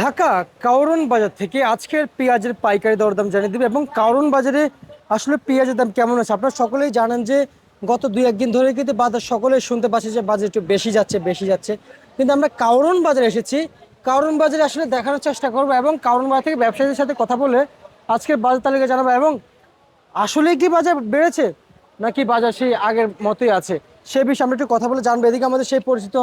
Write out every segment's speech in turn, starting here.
ঢাকা কাউরন বাজার থেকে আজকের পেঁয়াজের পাইকারি দরদাম জানিয়ে দেবে এবং কাউরন বাজারে আসলে পেঁয়াজের দাম কেমন আছে? আপনারা সকলেই জানেন যে গত দুই একদিন ধরে কিন্তু বাজার সকলেই শুনতে পাচ্ছে যে বাজার একটু বেশি যাচ্ছে বেশি যাচ্ছে। কিন্তু আমরা কাউরন বাজারে এসেছি। কাউরন বাজারে আসলে দেখানোর চেষ্টা করব এবং কাউরন বাজার থেকে ব্যবসায়ীদের সাথে কথা বলে আজকের বাজার তালিকা জানাব এবং আসলে কি বাজার বেড়েছে নাকি বাজার সেই আগের মতোই আছে? সে বিষয়ে আমরা একটু কথা বলে জানব। এদিকে আমাদের সেই পরিচিত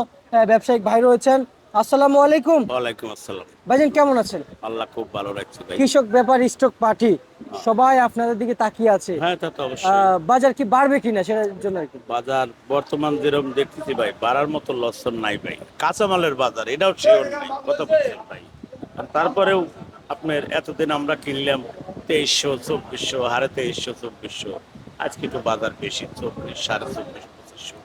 ব্যবসায়িক ভাই রয়েছেন আসসালামু আলাইকুম। ওয়ালাইকুম আসসালাম। ভাইজান কেমন আছেন? আল্লাহ খুব ভালো রাখছে ভাই কৃষক ব্যাপার স্টক পার্টি সবাই আপনাদের দিকে তাকিয়ে আছে। হ্যাঁ তা তো অবশ্যই। বাজার কি বাড়বে কিনা সেটার জন্য আর কি? বাজার বর্তমান যেরকম দেখতেছি ভাই বাড়ার মতো লক্ষণ নাই ভাই। কাঁচামালের বাজার এটাও শিওর নাই কত বলছেন ভাই। আর তারপরেও আপনার এতদিন আমরা কিনলাম তেইশশো চব্বিশশো হারে তেইশশো চব্বিশশো। আজকে তো বাজার বেশি চব্বিশ সাড়ে চব্বিশ পঁচিশশো।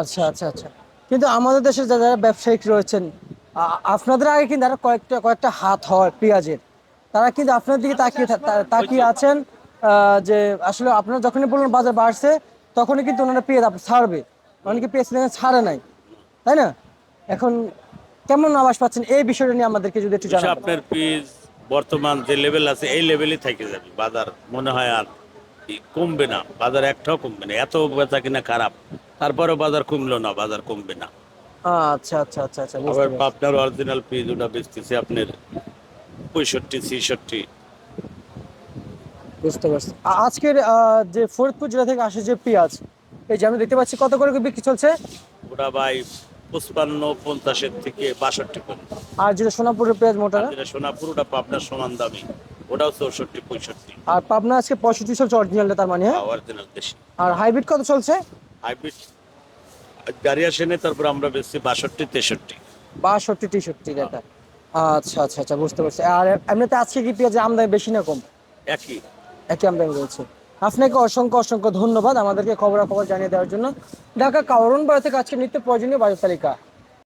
আচ্ছা আচ্ছা আচ্ছা। কিন্তু আমাদের দেশে যারা যারা ব্যবসায়িক রয়েছেন আপনাদের আগে কিন্তু আরও কয়েকটা কয়েকটা হাত হয় পেঁয়াজের। তারা কিন্তু আপনার দিকে তাকিয়ে তাকিয়ে আছেন যে আসলে আপনারা যখনই বললেন বাজার বাড়ছে তখনই কিন্তু ওনারা পেঁয়াজ ছাড়বে। অনেকে পেঁয়াজ ছাড়ে নাই তাই না? এখন কেমন আবাস পাচ্ছেন এই বিষয়টা নিয়ে আমাদেরকে যদি একটু জানাবেন আপনার পিস বর্তমান যে লেভেল আছে এই লেভেলই থেকে যাবে বাজার মনে হয় আর কমবে না বাজার একটাও কমবে না এত বেচা কিনা খারাপ তারপরেও বাজার কমলো না বাজার কমবে না। আচ্ছা আচ্ছা আচ্ছা আচ্ছা আবার। পাবনার অরিজিনাল পিস ওটা বেচতেছে আপনার পঁয়ষট্টি ছেষট্টি। বুঝতে পারছি। আজকের যে ফরিদপুর জেলা থেকে আসে যে পেঁয়াজ এই যে আমি দেখতে পাচ্ছি কত করে বিক্রি চলছে? ওটা ভাই পঁচপান্ন পঞ্চাশের থেকে বাষট্টি পর্যন্ত আর যেটা সোনাপুরের পেঁয়াজ মোটা যেটা সোনাপুর ওটা পাবনার সমান দামি। ওটাও চৌষট্টি পঁয়ষট্টি। আর পাবনা আজকে পঁয়ষট্টি চলছে অরিজিনালটা তার মানে হ্যাঁ? অরিজিনাল দেশি। আর হাইব্রিড কত চলছে? হাইব্রিড গাড়ি আসে তারপর আমরা বেচছি বাষট্টি তেষট্টি। বাষট্টি তেষট্টি টাকা আচ্ছা আচ্ছা আচ্ছা বুঝতে পারছি। আর এমনিতে আজকে কি পেঁয়াজের আমদানি বেশি না কম? একই। একই আমদানি রয়েছে। আপনাকে অসংখ্য অসংখ্য ধন্যবাদ আমাদেরকে খবরাখবর জানিয়ে দেওয়ার জন্য। ঢাকা কাউরন বাজার থেকে আজকে নিত্য প্রয়োজনীয় বাজার তালিকা